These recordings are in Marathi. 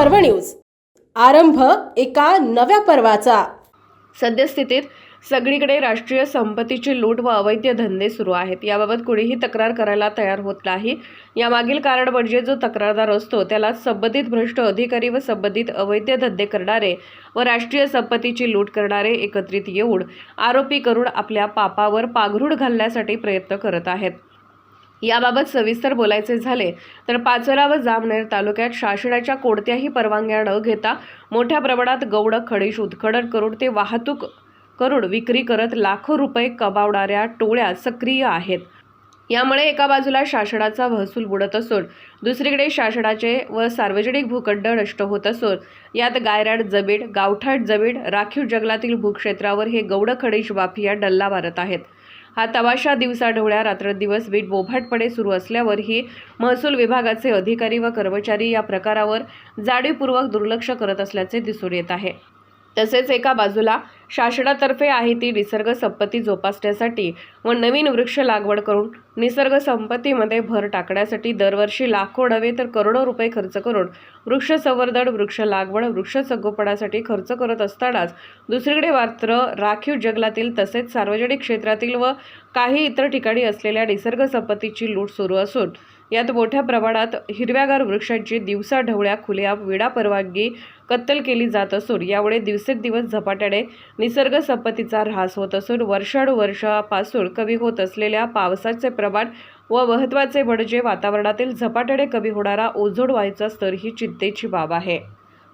पर्व न्यूज. आरंभ एका नव्या पर्वाचा. सद्यस्थितीत सगळीकडे राष्ट्रीय संपत्तीची लूट व अवैध धंदे सुरू आहेत. याबाबत कुणीही तक्रार करायला तयार होत नाही. यामागील कारण म्हणजे जो तक्रारदार असतो त्याला संबंधित भ्रष्ट अधिकारी व संबंधित अवैध धंदे करणारे व राष्ट्रीय संपत्तीची लूट करणारे एकत्रित येऊन आरोपी करून आपल्या पापावर पाघरूड घालण्यासाठी प्रयत्न करत आहेत. याबाबत सविस्तर बोलायचे झाले तर पाचोरा व जामनेर तालुक्यात शासनाच्या कोणत्याही परवानग्या न घेता मोठ्या प्रमाणात गौड खडीश उत्खडन करून ते वाहतूक करून विक्री करत लाखो रुपये कमावणाऱ्या टोळ्या सक्रिय आहेत. यामुळे एका बाजूला शासनाचा महसूल बुडत असून दुसरीकडे शासनाचे व सार्वजनिक भूखंड नष्ट होत असून यात गायराड जमीन गावठाण जमीन राखीव जंगलातील भूक्षेत्रावर हे गौड खडीश माफिया डल्ला मारत आहेत. हा तमाशा दिवसाढवळ्या रात्रदिवस रात्रंदिवस वीट बोभाटपणे सुरू असल्यावरही महसूल विभागाचे अधिकारी व कर्मचारी या प्रकारावर जाणीवपूर्वक दुर्लक्ष करत असल्याचे दिसून येत आहे. तसेच एका बाजूला शासनातर्फे आहे ती निसर्ग संपत्ती जोपासण्यासाठी व नवीन वृक्ष लागवड करून निसर्ग संपत्तीमध्ये भर टाकण्यासाठी दरवर्षी लाखो नव्हे तर करोडो रुपये खर्च करून वृक्ष संवर्धन वृक्ष लागवड वृक्ष संगोपनासाठी खर्च करत असतानाच दुसरीकडे मात्र राखीव जंगलातील तसेच सार्वजनिक क्षेत्रातील व काही इतर ठिकाणी असलेल्या निसर्ग संपत्तीची लूट सुरू असून यात मोठ्या प्रमाणात हिरव्यागार वृक्षांची दिवसा ढवळ्या खुल्या विडा परवानगी कत्तल केली जात असून यामुळे दिवसेंदिवस झपाट्याने निसर्ग संपत्तीचा ऱ्हास होत असून वर्षानुवर्षापासून कमी होत असलेल्या पावसाचे प्रमाण व महत्त्वाचे म्हणजे वातावरणातील झपाट्याने कमी होणारा ओझोन वायूचा स्तर ही चिंतेची बाब आहे.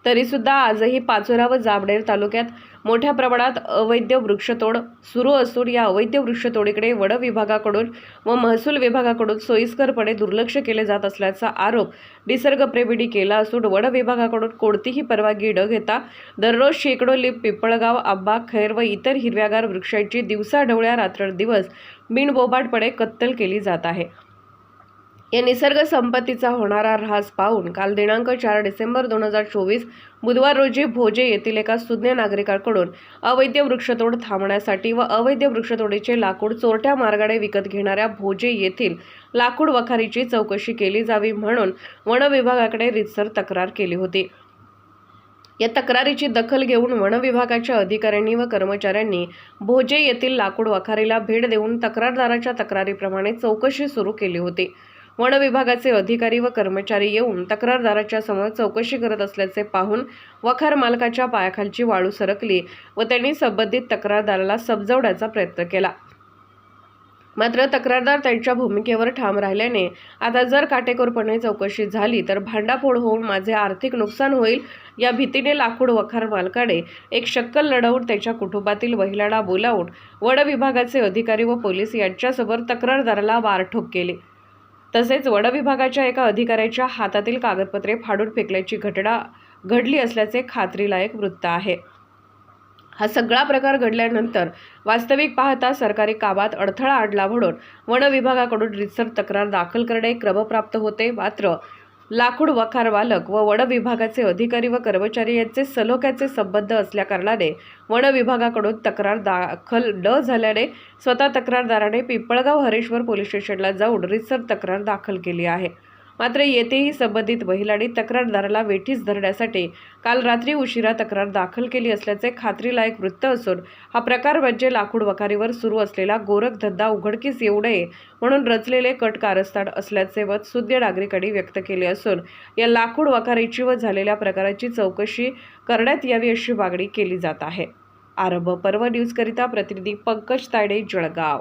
तरीसुद्धा आजही पाचोरा व जामनेर तालुक्यात मोठ्या प्रमाणात अवैध वृक्षतोड सुरू असून या अवैध वृक्षतोडीकडे वन विभागाकडून व महसूल विभागाकडून सोयीस्करपणे दुर्लक्ष केले जात असल्याचा आरोप निसर्गप्रेमींनी केला असून वन विभागाकडून कोणतीही परवानगी न घेता दररोज शेकडो लिप पिंपळगाव आंबा खैर व इतर हिरव्यागार वृक्षांची दिवसाढवळ्या रात्रंदिवस बिनबोबाटपणे कत्तल केली जात आहे. या निसर्ग संपत्तीचा होणारा ऱ्हास पाहून काल दिनांक चार डिसेंबर दोन हजार चोवीस बुधवार रोजी भोजे येथील एका सुज्ञ नागरिकाकडून अवैध वृक्षतोड थांबण्यासाठी व अवैध वृक्षतोडीचे लाकूड चोरट्या मार्गाने विकत घेणाऱ्या भोजे येथील लाकूड वखारीची चौकशी केली जावी म्हणून वन विभागाकडे रितसर तक्रार केली होती. या तक्रारीची दखल घेऊन वन विभागाच्या अधिकाऱ्यांनी व कर्मचाऱ्यांनी भोजे येथील लाकूड वखारीला भेट देऊन तक्रारदाराच्या तक्रारीप्रमाणे चौकशी सुरू केली होती. वन विभागाचे अधिकारी व कर्मचारी येऊन तक्रारदाराच्या समोर चौकशी करत असल्याचे पाहून वखार मालकाच्या पायाखालची वाळू सरकली व त्यांनी संबंधित तक्रारदाराला समजवण्याचा प्रयत्न केला. मात्र तक्रारदार त्यांच्या भूमिकेवर ठाम राहिल्याने आता जर काटेकोरपणे चौकशी झाली तर भांडाफोड होऊन माझे आर्थिक नुकसान होईल या भीतीने लाकूड वखार मालकाने एक शक्कल लढवून त्याच्या कुटुंबातील महिलांना बोलावून वन विभागाचे अधिकारी व पोलीस यांच्यासमोर तक्रारदाराला वारठोक केली. तसेच वनविभागाच्या एका अधिकाऱ्याच्या हातातील कागदपत्रे फाडून फेकल्याची घटना घडली असल्याचे खात्रीलायक वृत्त आहे. हा सगळा प्रकार घडल्यानंतर वास्तविक पाहता सरकारी कामात अडथळा आणला म्हणून वन विभागाकडून रितसर तक्रार दाखल करणे क्रमप्राप्त होते. मात्र लाकूड वखार मालक व वन विभागाचे अधिकारी व कर्मचारी यांचे सलोख्याचे संबंध असल्याकारणाने वन विभागाकडून तक्रार दाखल न झाल्याने स्वतः तक्रारदाराने पिंपळगाव हरेश्वर पोलीस स्टेशनला जाऊन रितसर तक्रार दाखल केली आहे. मात्र येथेही संबंधित महिलांनी तक्रारदाराला वेठीस धरण्यासाठी काल रात्री उशिरा तक्रार दाखल केली असल्याचे खात्रीलायक वृत्त असून हा प्रकार म्हणजे लाकूड वखारीवर सुरू असलेला गोरखधंदा उघडकीस येऊ नये म्हणून रचलेले कट कारस्थान असल्याचे मत सुज्ञ नागरिकांनी व्यक्त केले असून या लाकूड वखारीची व झालेल्या प्रकाराची चौकशी करण्यात यावी अशी मागणी केली जात आहे. आरंभ पर्व न्यूजकरिता प्रतिनिधी पंकज तायडे जळगाव.